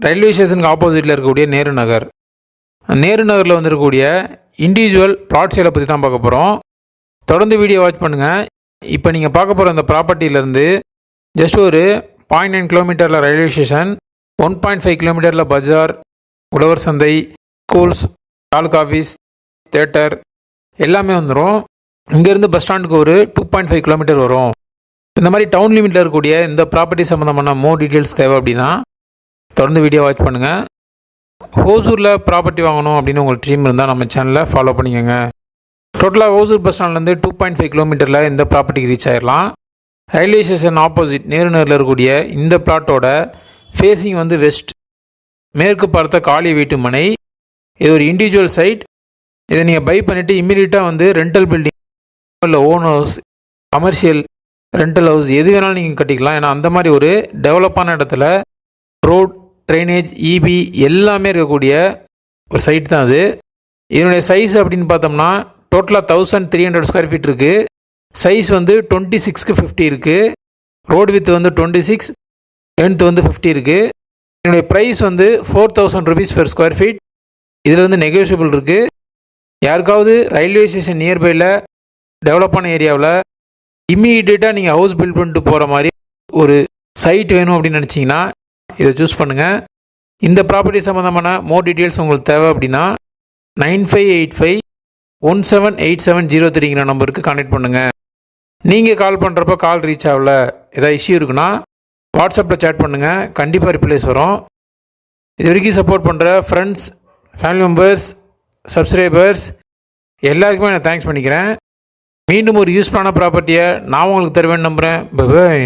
Railway ஸ்டேஷனுக்கு ஆப்போசிட்டில் இருக்கக்கூடிய நேரு நகர். நேரு நகரில் வந்திருக்கக்கூடிய இண்டிவிஜுவல் பிளாட் சேலை பற்றி தான் பார்க்க போகிறோம் தொடர்ந்து வீடியோ வாட்ச் பண்ணுங்கள் இப்போ நீங்கள் பார்க்க போகிற அந்த ப்ராப்பர்ட்டியிலேருந்து ஜஸ்ட் ஒரு பாயிண்ட் நைன் கிலோமீட்டரில் railway station one point five கிலோமீட்டரில் பஜார் உழவர் சந்தை ஸ்கூல்ஸ் தாலுக் ஆஃபீஸ் தேட்டர் எல்லாமே வந்துடும் இங்கேருந்து பஸ் ஸ்டாண்டுக்கு ஒரு டூ பாயிண்ட் ஃபைவ் கிலோமீட்டர் வரும். இந்த மாதிரி டவுன் லிமிட்டில் இருக்கக்கூடிய இந்த ப்ராப்பர்ட்டி சம்மந்தமான மோர் டீட்டெயில்ஸ் தேவை அப்படின்னா தொடர்ந்து வீடியோ வாட்ச் பண்ணுங்கள் ஹோசூரில் ப்ராப்பர்ட்டி வாங்கணும் அப்படின்னு உங்களுக்கு ட்ரீம் இருந்தால் நம்ம சேனலில் ஃபாலோ பண்ணிக்கோங்க. டோட்டலாக ஹோசூர் பஸ் ஸ்டாண்ட்லேருந்து டூ பாயிண்ட் ஃபைவ் கிலோமீட்டரில் இந்த ப்ராப்பர்ட்டிக்கு ரீச் ஆயிடலாம் ரயில்வே ஸ்டேஷன் ஆப்போசிட் நேரு நேரில் இருக்கக்கூடிய இந்த பிளாட்டோட ஃபேஸிங் வந்து வெஸ்ட் மேற்கு பார்த்த காலி வீட்டு மனை. இது ஒரு இண்டிவிஜுவல் சைட் இதை நீங்கள் பை பண்ணிவிட்டு இம்மீடியட்டாக வந்து ரெண்டல் பில்டிங் இல்லை own house commercial rental house எது வேணாலும் நீங்கள் கட்டிக்கலாம். ஏன்னா அந்த மாதிரி ஒரு டெவலப்பான இடத்துல ரோட் ட்ரைனேஜ் இபி எல்லாமே இருக்கக்கூடிய ஒரு சைட் தான் அது. இதனுடைய சைஸ் அப்படின்னு பார்த்தோம்னா டோட்டலாக thousand three hundred square feet இருக்குது சைஸ் வந்து டுவெண்ட்டி சிக்ஸ்க்கு ஃபிஃப்டி இருக்குது ரோடு வித் வந்து டுவெண்ட்டி சிக்ஸ் லென்த் வந்து ஃபிஃப்டி இருக்குது என்னுடைய ப்ரைஸ் வந்து four thousand rupees per square feet இதில் வந்து நெகோஷியபிள் இருக்குது யாருக்காவது ரயில்வே ஸ்டேஷன் நியர்பையில் டெவலப்பான ஏரியாவில் இம்மீடியட்டாக நீங்கள் ஹவுஸ் பில்ட் பண்ணிட்டு போகிற மாதிரி ஒரு சைட் வேணும் அப்படின்னு நினச்சிங்கன்னா இதை சூஸ் பண்ணுங்கள் இந்த ப்ராப்பர்ட்டி சம்மந்தமான மோர் டீட்டெயில்ஸ் உங்களுக்கு தேவை அப்படின்னா nine five eight five one seven eight seven zero த்ரீங்கிற நம்பருக்கு கான்டெக்ட் பண்ணுங்கள் நீங்கள் கால் பண்ணுறப்ப கால் ரீச் ஆகல ஏதாவது இஷ்யூ இருக்குன்னா வாட்ஸ்அப்பில் சேட் பண்ணுங்கள் கண்டிப்பாக ரிப்ளேஸ் வரும். இது வரைக்கும் சப்போர்ட் பண்ணுற ஃப்ரெண்ட்ஸ் ஃபேமிலி மெம்பர்ஸ் சப்ஸ்கிரைபர்ஸ் எல்லாருக்குமே நான் தேங்க்ஸ் பண்ணிக்கிறேன். மீண்டும் ஒரு யூஸ்ஃபுல்லான ப்ராப்பர்ட்டியை நான் உங்களுக்கு தருவேன்னு நம்புகிறேன் பபாய்